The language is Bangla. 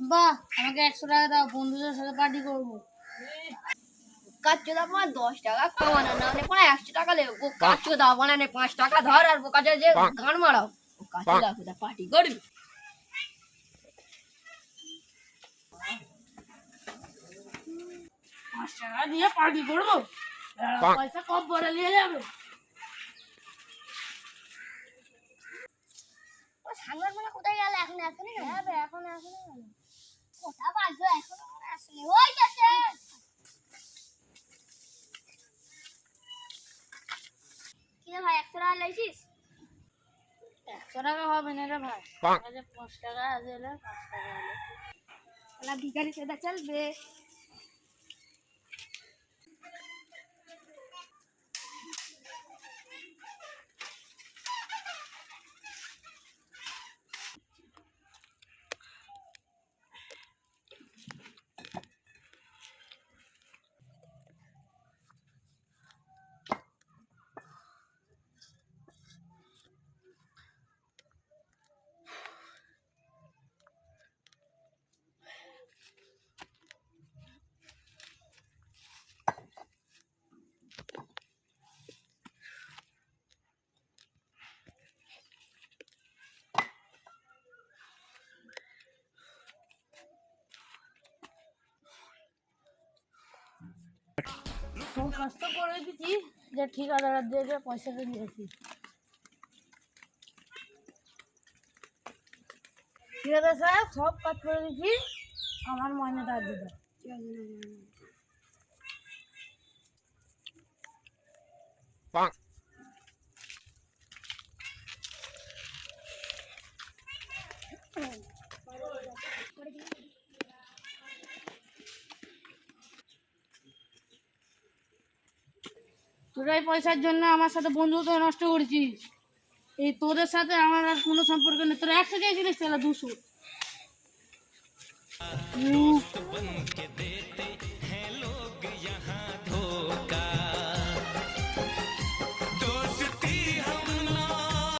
আব্বা আমাকে একশো টাকা দাও বন্ধুদের সাথে পার্টি করব। কাজ চোদা আমার দশ টাকা কমানো না মানে পরে একশো টাকা লেগে কাজ চোদা মানে পাঁচ টাকা ধর আর বোকা যে গান মারাও। কাজ চোদা কোথা পার্টি করবি? পাঁচ টাকা দিয়ে পার্টি করব। পয়সা কম পরে নিয়ে যাবে। ও সাংবাদ মানে কোথায় গেল? এখন এখনই এখন এখনই গেল। কোথা বাজলো ভাই একশো টাকা লাইছিস একশো টাকা হবে না? রে ভাই পাঁচ টাকা আছে পাঁচ টাকা হলে ভিখারি সেটা চলবে। কষ্ট করে দিচ্ছি যে ঠিকাদার দিয়ে পয়সাটা দিয়েছি ঠিকাদার সাহেব সব কাজ করে দিচ্ছি আমার ময়নাটা দিয়ে দাও তোরা এই পয়সার জন্য আমার সাথে বন্ধুত্ব নষ্ট করছিস। এই তোদের সাথে আমার আর কোনো সম্পর্ক নেই। তোরা একশো চেয়েছিলিস তাহলে দুশো।